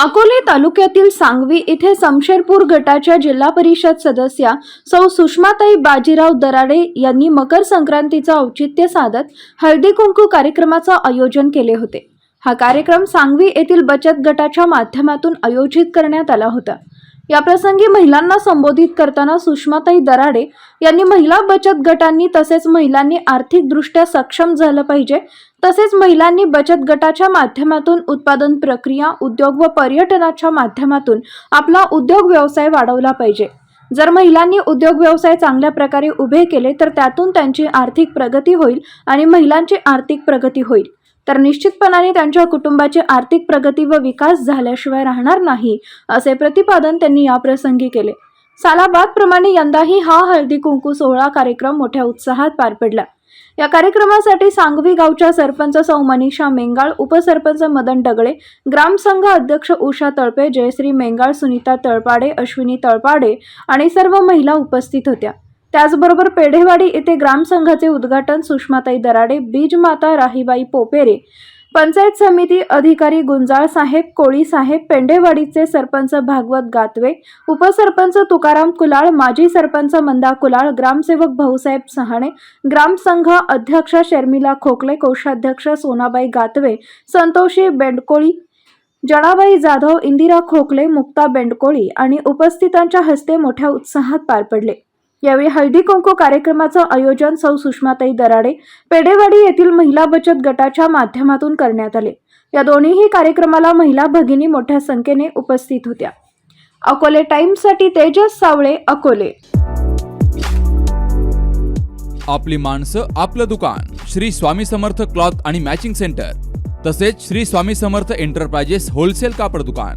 अकोले तालुक्यातील सांगवी इथे समशेरपूर गटाच्या जिल्हा परिषद सदस्या सौ सुषमाताई बाजीराव दराडे यांनी मकर संक्रांतीचं औचित्य साधत हळदी कुंकू कार्यक्रमाचं आयोजन केले होते. हा कार्यक्रम सांगवी येथील बचत गटाच्या माध्यमातून आयोजित करण्यात आला होता. याप्रसंगी महिलांना संबोधित करताना सुषमाताई दराडे यांनी महिला बचत गटांनी तसेच महिलांनी आर्थिकदृष्ट्या सक्षम झालं पाहिजे. तसेच महिलांनी बचत गटाच्या माध्यमातून उत्पादन प्रक्रिया उद्योग व पर्यटनाच्या माध्यमातून आपला उद्योग व्यवसाय वाढवला पाहिजे. जर महिलांनी उद्योग व्यवसाय चांगल्या प्रकारे उभे केले तर त्यातून त्यांची आर्थिक प्रगती होईल आणि महिलांची आर्थिक प्रगती होईल. तर निश्चितपणाने त्यांच्या कुटुंबाची आर्थिक प्रगती व विकास झाल्याशिवाय राहणार नाही असे प्रतिपादन त्यांनी याप्रसंगी केले. सालाबादप्रमाणे यंदाही हा हळदी कुंकू सोहळा कार्यक्रम मोठ्या उत्साहात पार पडला. या कार्यक्रमासाठी सांगवी गावच्या सरपंच सौ मनीषा मेंगाळ उपसरपंच मदन डगळे ग्रामसंघ अध्यक्ष उषा तळपे जयश्री मेंगाळ सुनीता तळपाडे अश्विनी तळपाडे आणि सर्व महिला उपस्थित होत्या. त्याचबरोबर पेढेवाडी येथे ग्रामसंघाचे उद्घाटन सुषमाताई दराडे बीजमाता राहीबाई पोपेरे पंचायत समिती अधिकारी गुंजाळ साहेब कोळी साहेब पेंडेवाडीचे सरपंच भागवत गातवे उपसरपंच तुकाराम कुलाळ माजी सरपंच मंदा कुलाळ ग्रामसेवक भाऊसाहेब सहाणे ग्रामसंघ अध्यक्ष शर्मिला खोकले कोषाध्यक्ष सोनाबाई गातवे संतोषी बेंडकोळी जणाबाई जाधव इंदिरा खोकले मुक्ता बेंडकोळी आणि उपस्थितांच्या हस्ते मोठ्या उत्साहात पार पडले. यावेळी हळदी कुंकू कार्यक्रमाचं आयोजन सौ सुषमाताई दराडे पेडेवाडी येथील महिला बचत गटाच्या माध्यमातून करण्यात आले. या दोन्हीही कार्यक्रमाला महिला भगिनी मोठ्या संख्येने उपस्थित होत्या. अकोले टाइम्ससाठी तेजस सावळे अकोले. आपली माणसं आपलं दुकान. श्री स्वामी समर्थ क्लॉथ आणि मॅचिंग सेंटर. तसेच श्री स्वामी समर्थ एंटरप्राइजेस होलसेल कापड दुकान.